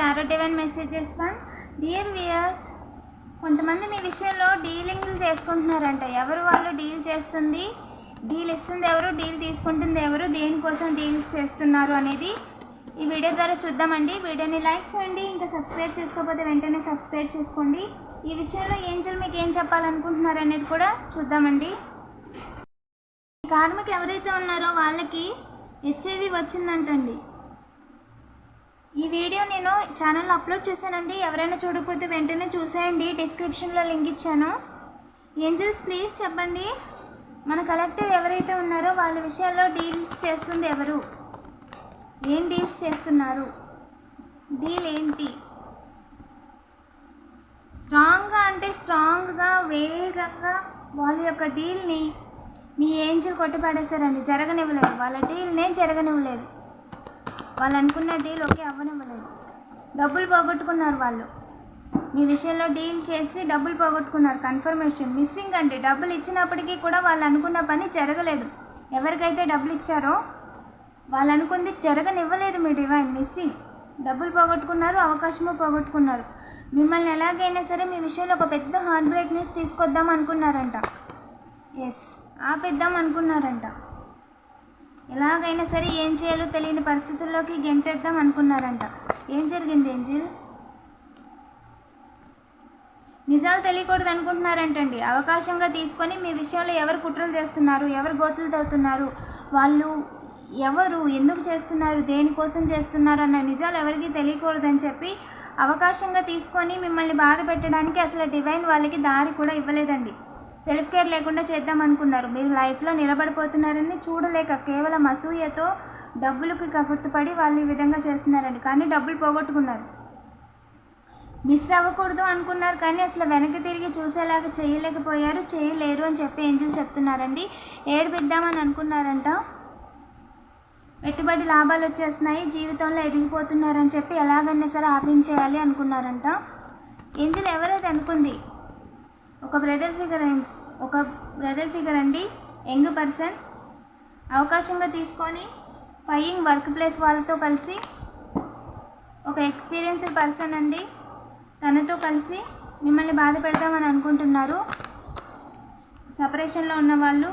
Tarot divine messages one dear viewers కొంతమంది మీ విషయంలో డీలింగ్లు చేసుకుంటున్నారంట. ఎవరు వాళ్ళు డీల్ చేస్తుంది? డీల్ ఇస్తుంది ఎవరు? డీల్ తీసుకుంటుంది ఎవరు? దేనికోసం డీల్స్ చేస్తున్నారు అనేది ఈ వీడియో ద్వారా చూద్దామండి. వీడియోని లైక్ చేయండి. ఇంకా సబ్స్క్రైబ్ చేసుకోకపోతే వెంటనే సబ్స్క్రైబ్ చేసుకోండి. ఈ విషయంలో ఏంజల్ మీకు ఏం చెప్పాలనుకుంటున్నారు అనేది కూడా చూద్దామండి. కార్మికులు ఎవరైతే ఉన్నారో వాళ్ళకి హెచ్ఐవి వచ్చిందంటండి. ఈ వీడియో నేను ఛానల్లో అప్లోడ్ చేశానండి. ఎవరైనా చూడకపోతే వెంటనే చూసేయండి. డిస్క్రిప్షన్లో లింక్ ఇచ్చాను. ఏంజల్స్ ప్లీజ్ చెప్పండి. మన కలెక్టివ్ ఎవరైతే ఉన్నారో వాళ్ళ విషయాల్లో డీల్స్ చేస్తుంది ఎవరు? ఏం డీల్స్ చేస్తున్నారు? డీల్ ఏంటి? స్ట్రాంగ్గా అంటే స్ట్రాంగ్గా వేగంగా వాళ్ళ యొక్క డీల్ని మీ ఏంజల్ కొట్టిపడేశారండి జరగనివ్వలేదు. వాళ్ళ డీల్నే జరగనివ్వలేదు. వాళ్ళు అనుకున్న డీల్ ఓకే అవ్వనివ్వలేదు. డబ్బులు పోగొట్టుకున్నారు వాళ్ళు. మీ విషయంలో డీల్ చేసి డబ్బులు పోగొట్టుకున్నారు. కన్ఫర్మేషన్ మిస్సింగ్ అండి. డబ్బులు ఇచ్చినప్పటికీ కూడా వాళ్ళు అనుకున్న పని జరగలేదు. ఎవరికైతే డబ్బులు ఇచ్చారో వాళ్ళు అనుకుంది జరగనివ్వలేదు మీ డివైన్ మిస్సింగ్ డబ్బులు పోగొట్టుకున్నారు అవకాశము పోగొట్టుకున్నారు. మిమ్మల్ని ఎలాగైనా సరే మీ విషయంలో ఒక పెద్ద హార్ట్ బ్రేక్ న్యూస్ తీసుకొద్దాం అనుకున్నారంట. ఎస్ ఆపేద్దాం అనుకున్నారంట. ఎలాగైనా సరే ఏం చేయాలో తెలియని పరిస్థితుల్లోకి గెంటేద్దాం అనుకున్నారంట. ఏం జరిగింది ఏంజిల్? నిజాలు తెలియకూడదు అనుకుంటున్నారంటండి అవకాశంగా తీసుకొని మీ విషయంలో ఎవరు కుట్రలు చేస్తున్నారు? ఎవరు గోతులు తవ్వుతున్నారు? వాళ్ళు ఎవరు? ఎందుకు చేస్తున్నారు? దేనికోసం చేస్తున్నారు? అన్న నిజాలు ఎవరికి తెలియకూడదని చెప్పి అవకాశంగా తీసుకొని మిమ్మల్ని బాధ పెట్టడానికి అసలు డివైన్ వాళ్ళకి దారి కూడా ఇవ్వలేదండి. సెల్ఫ్ కేర్ లేకుండా చేద్దాం అనుకున్నారు. మీరు లైఫ్లో నిలబడిపోతున్నారని చూడలేక కేవలం అసూయతో డబ్బులకి కగుర్తుపడి వాళ్ళు ఈ విధంగా చేస్తున్నారండి. కానీ డబ్బులు పోగొట్టుకున్నారు. మిస్ అవ్వకూడదు అనుకున్నారు కానీ అసలు వెనక్కి తిరిగి చూసేలాగా చేయలేకపోయారు చేయలేరు అని చెప్పి ఏంజిల్ చెప్తున్నారండి. ఏడిపిద్దామని అనుకున్నారంట. పెట్టుబడి లాభాలు వచ్చేస్తున్నాయి జీవితంలో ఎదిగిపోతున్నారని చెప్పి ఎలాగైనా సరే ఆపించేయాలి అనుకున్నారంట. ఏంజిల్ ఎవరైతే అనుకుంది? ఒక బ్రదర్ ఫిగర్ ఒక బ్రదర్ ఫిగర్ అండి. Young person. అవకాశంగా తీసుకొని స్పయింగ్ వర్క్ ప్లేస్ వాళ్ళతో కలిసి ఒక ఎక్స్పీరియన్స్డ్ పర్సన్ అండి. తనతో కలిసి మిమ్మల్ని బాధ పెడదామని అనుకుంటున్నారు. సపరేషన్లో ఉన్న వాళ్ళు.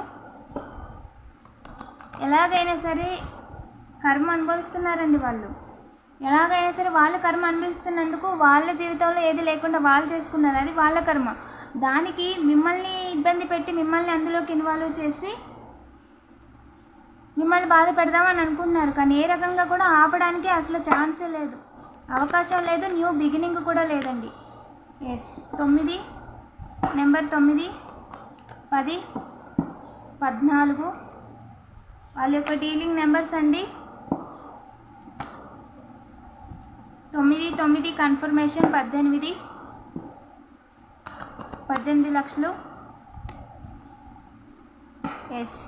ఎలాగైనా సరే కర్మ అనుభవిస్తున్నారండి వాళ్ళు. ఎలాగైనా సరే వాళ్ళ కర్మ అనుభవిస్తున్నందుకు వాళ్ళ జీవితంలో ఏది లేకుండా వాళ్ళు చేసుకున్నారు. అది వాళ్ళ కర్మ. దానికి మిమ్మల్ని ఇబ్బంది పెట్టి మిమ్మల్ని అందులోకి ఇన్వాల్వ్ చేసి మిమ్మల్ని బాధ పెడదామని అనుకుంటున్నారు. కానీ ఏ రకంగా కూడా ఆపడానికి అసలు ఛాన్సే లేదు. అవకాశం లేదు న్యూ బిగినింగ్ కూడా లేదండి. ఎస్ తొమ్మిది నెంబర్ తొమ్మిది పది పద్నాలుగు. వాళ్ళ యొక్క డీలింగ్ నెంబర్స్ అండి. తొమ్మిది తొమ్మిది కన్ఫర్మేషన్ పద్దెనిమిది. పద్దెనిమిది లక్షలు. ఎస్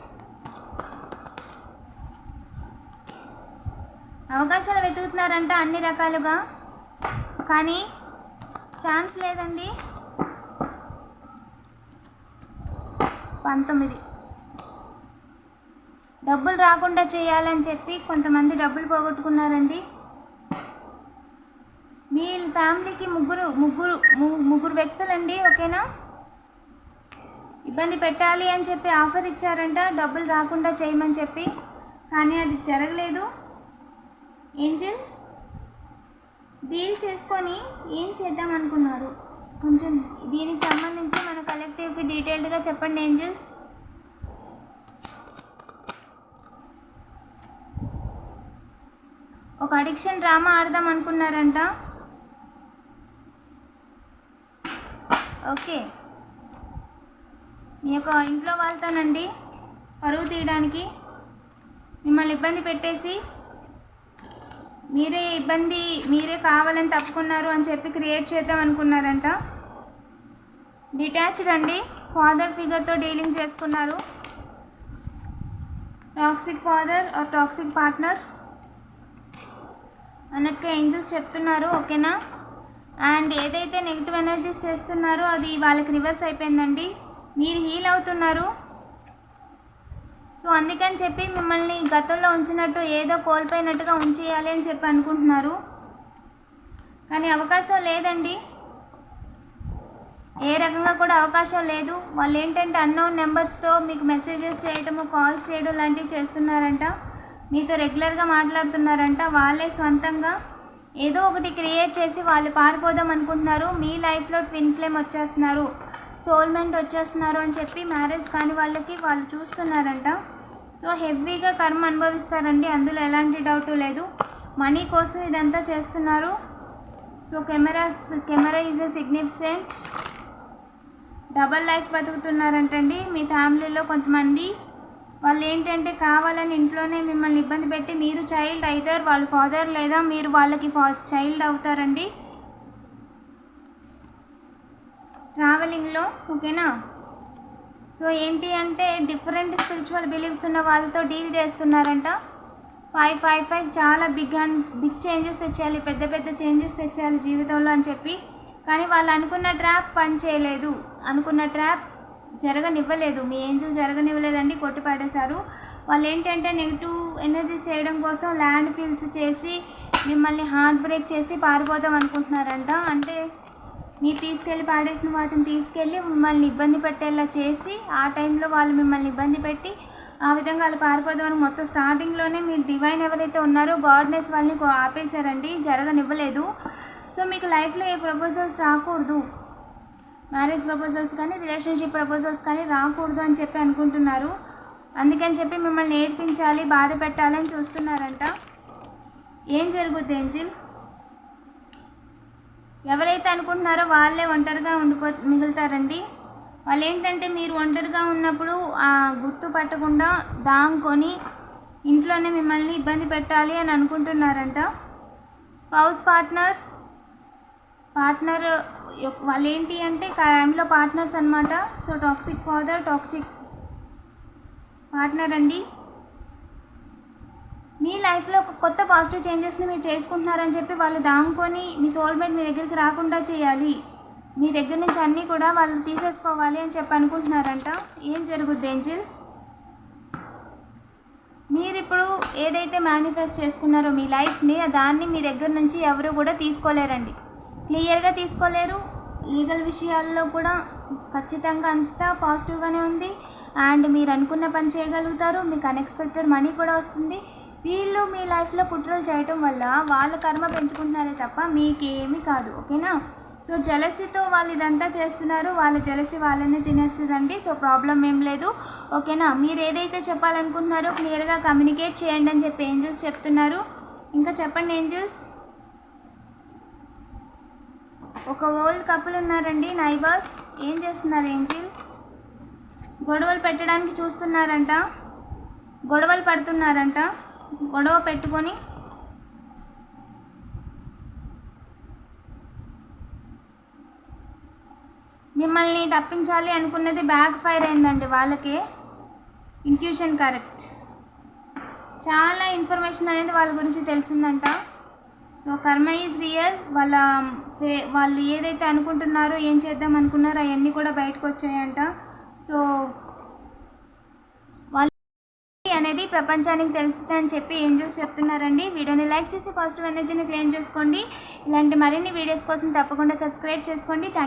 అవకాశాలు వెతుకుతున్నారంట అన్ని రకాలుగా. కానీ ఛాన్స్ లేదండి. పంతొమ్మిది. డబ్బులు రాకుండా చేయాలని చెప్పి కొంతమంది డబ్బులు పోగొట్టుకున్నారండి. ఫ్యామిలీకి ముగ్గురు ముగ్గురు ముగ్గురు వ్యక్తులండి ఓకేనా? ఇబ్బంది పెట్టాలి అని చెప్పి ఆఫర్ ఇచ్చారంట. డబ్బులు రాకుండా చేయమని చెప్పి. కానీ అది జరగలేదు. ఏంజిల్? డీల్ చేసుకొని ఏం చేద్దాం అనుకున్నారు? కొంచెం దీనికి సంబంధించి మన కలెక్టివ్కి డీటెయిల్డ్గా చెప్పండి ఏంజిల్స్. ఒక అడిక్షన్ డ్రామా ఆడదాం అనుకున్నారంట. ఓకే. మీ యొక్క ఇంట్లో వాళ్ళతోనండి పరువు తీయడానికి మిమ్మల్ని ఇబ్బంది పెట్టేసి మీరే ఇబ్బంది మీరే కావాలని తప్పుకున్నారు అని చెప్పి క్రియేట్ చేద్దాం అనుకున్నారంట. డిటాచ్డ్ అండి. ఫాదర్ ఫిగర్తో డీలింగ్ చేసుకున్నారు. Toxic father or toxic partner. అన్నట్టుగా ఏంజల్స్ చెప్తున్నారు. ఓకేనా? అండ్ ఏదైతే నెగిటివ్ ఎనర్జీస్ చేస్తున్నారో అది వాళ్ళకి రివర్స్ అయిపోయిందండి. మీరు హీల్ అవుతున్నారు. సో అందుకని చెప్పి మిమ్మల్ని గతంలో ఉంచినట్టు ఏదో కోల్పోయినట్టుగా ఉంచేయాలి అని చెప్పి అనుకుంటున్నారు. కానీ అవకాశం లేదండి. ఏ రకంగా కూడా అవకాశం లేదు. వాళ్ళు ఏంటంటే అన్నోన్ నెంబర్స్తో మీకు మెసేజెస్ చేయడము కాల్స్ చేయడం లాంటివి చేస్తున్నారంట. మీతో రెగ్యులర్గా మాట్లాడుతున్నారంట. వాళ్ళే సొంతంగా ఏదో ఒకటి క్రియేట్ చేసి వాళ్ళు పారిపోదాం అనుకుంటున్నారు. మీ లైఫ్లో ట్విన్ ఫ్లేమ్ వచ్చేస్తున్నారు. సోల్మెంట్ వచ్చేస్తున్నారు అని చెప్పి మ్యారేజ్ కాని వాళ్ళకి వాళ్ళు చూస్తున్నారంట. సో హెవీగా కర్మ అనుభవిస్తారండి. అందులో ఎలాంటి డౌట్ లేదు. మనీ కోసం ఇదంతా చేస్తున్నారు. So cameras camera is a significant. Double life బతుకుతున్నారంటండి మీ ఫ్యామిలీలో కొంతమంది. వాళ్ళు ఏంటంటే కావాలని ఇంట్లోనే మిమ్మల్ని ఇబ్బంది పెట్టి మీరు చైల్డ్ అవుతారు వాళ్ళ ఫాదర్ లేదా మీరు వాళ్ళకి ఫా చైల్డ్ అవుతారండి. ట్రావెలింగ్లో ఓకేనా? సో ఏంటి అంటే డిఫరెంట్ స్పిరిచువల్ బిలీఫ్స్ ఉన్న వాళ్ళతో డీల్ చేస్తున్నారంట. ఫైవ్ ఫైవ్ ఫైవ్ చాలా బిగ్ అండ్ బిగ్ చేంజెస్ తెచ్చేయాలి పెద్ద పెద్ద చేంజెస్ తెచ్చేయాలి జీవితంలో అని చెప్పి. కానీ వాళ్ళు అనుకున్న ట్రాప్ పని చేయలేదు. అనుకున్న ట్రాప్ జరగనివ్వలేదు. మీ ఏంజిల్ జరగనివ్వలేదండి కొట్టి పడేశారు. వాళ్ళు ఏంటంటే నెగిటివ్ ఎనర్జీ చేయడం కోసం ల్యాండ్ ఫీల్స్ చేసి మిమ్మల్ని హార్ట్ బ్రేక్ చేసి పారిపోదాం అనుకుంటున్నారంట. అంటే మీరు తీసుకెళ్ళి పాడేసిన వాటిని తీసుకెళ్ళి మిమ్మల్ని ఇబ్బంది పెట్టేలా చేసి ఆ టైంలో వాళ్ళు మిమ్మల్ని ఇబ్బంది పెట్టి ఆ విధంగా వాళ్ళు పారిపోదామని మొత్తం స్టార్టింగ్లోనే మీరు డివైన్ ఎవరైతే ఉన్నారో గాడ్నెస్ వాళ్ళని ఆపేశారండి. జరగనివ్వలేదు. సో మీకు లైఫ్లో ఏ ప్రపోజల్స్ రాకూడదు. మ్యారేజ్ ప్రపోజల్స్ కానీ రిలేషన్షిప్ ప్రపోజల్స్ కానీ రాకూడదు అని చెప్పి అనుకుంటున్నారు. అందుకని చెప్పి మిమ్మల్ని నేర్పించాలి బాధ పెట్టాలని చూస్తున్నారంట. ఏం జరుగుద్ది ఏంజిల్ ఎవరైతే అనుకుంటున్నారో వాళ్ళే ఒంటరిగా ఉండిపో మిగులుతారండి. వాళ్ళు ఏంటంటే మీరు ఒంటరిగా ఉన్నప్పుడు ఆ గుర్తు పట్టకుండా దాంకొని ఇంట్లోనే మిమ్మల్ని ఇబ్బంది పెట్టాలి అని అనుకుంటున్నారంట. స్పౌస్ పార్ట్నర్ పార్ట్నర్ వాళ్ళు ఏంటి అంటే టైంలో పార్ట్నర్స్ అనమాట so toxic father toxic partner అండి. మీ లైఫ్లో ఒక కొత్త పాజిటివ్ చేంజెస్ని మీరు చేసుకుంటున్నారని చెప్పి వాళ్ళు దాముకొని మీ సోల్మేట్ మీ దగ్గరికి రాకుండా చేయాలి. మీ దగ్గర నుంచి అన్నీ కూడా వాళ్ళు తీసేసుకోవాలి అని చెప్పి అనుకుంటున్నారంట. ఏం జరుగుద్ది ఏంజిల్? మీరు ఇప్పుడు ఏదైతే మేనిఫెస్ట్ చేసుకున్నారో మీ లైఫ్ని దాన్ని మీ దగ్గర నుంచి ఎవరు కూడా తీసుకోలేరండి. క్లియర్గా తీసుకోలేరు. లీగల్ విషయాల్లో కూడా ఖచ్చితంగా అంతా పాజిటివ్గానే ఉంది. అండ్ మీరు అనుకున్న పని చేయగలుగుతారు. మీకు అన్ఎక్స్పెక్టెడ్ మనీ కూడా వస్తుంది. వీళ్ళు మీ లైఫ్లో కుట్రలు చేయటం వల్ల వాళ్ళ కర్మ పెంచుకుంటున్నారే తప్ప మీకేమీ కాదు. ఓకేనా? సో జలసితో వాళ్ళు ఇదంతా చేస్తున్నారు. వాళ్ళ జలసి వాళ్ళని తినేస్తుందండి. సో ప్రాబ్లం ఏం లేదు. ఓకేనా? మీరు ఏదైతే చెప్పాలనుకుంటున్నారో క్లియర్గా కమ్యూనికేట్ చేయండి అని చెప్పి ఏంజల్స్ చెప్తున్నారు. ఇంకా చెప్పండి ఏంజల్స్. ఒక ఓల్డ్ కపుల్ ఉన్నారండి నైబర్స్. ఏం చేస్తున్నారు ఏంజిల్? గొడవలు పెట్టడానికి చూస్తున్నారంట. గొడవలు పడుతున్నారంట. గొడవ పెట్టుకొని మిమ్మల్ని తప్పించాలి అనుకున్నది బ్యాక్ ఫైర్ అయిందండి వాళ్ళకి. ఇంట్యూషన్ కరెక్ట్ చాలా ఇన్ఫర్మేషన్ అనేది వాళ్ళ గురించి తెలిసిందంట. So karma is real. వాళ్ళ వాళ్ళు ఏదైతే అనుకుంటున్నారో ఏం చేద్దాం అనుకున్నారో అవన్నీ కూడా బయటకు వచ్చాయంట. సో వాళ్ళు అనేది ప్రపంచానికి తెలుస్తుంది అని చెప్పి ఏంజల్స్ చెప్తున్నారండి. వీడియోని లైక్ చేసి పాజిటివ్ ఎనర్జీని క్లెయిమ్ చేసుకోండి. ఇలాంటి మరిన్ని వీడియోస్ కోసం తప్పకుండా సబ్స్క్రైబ్ చేసుకోండి. థ్యాంక్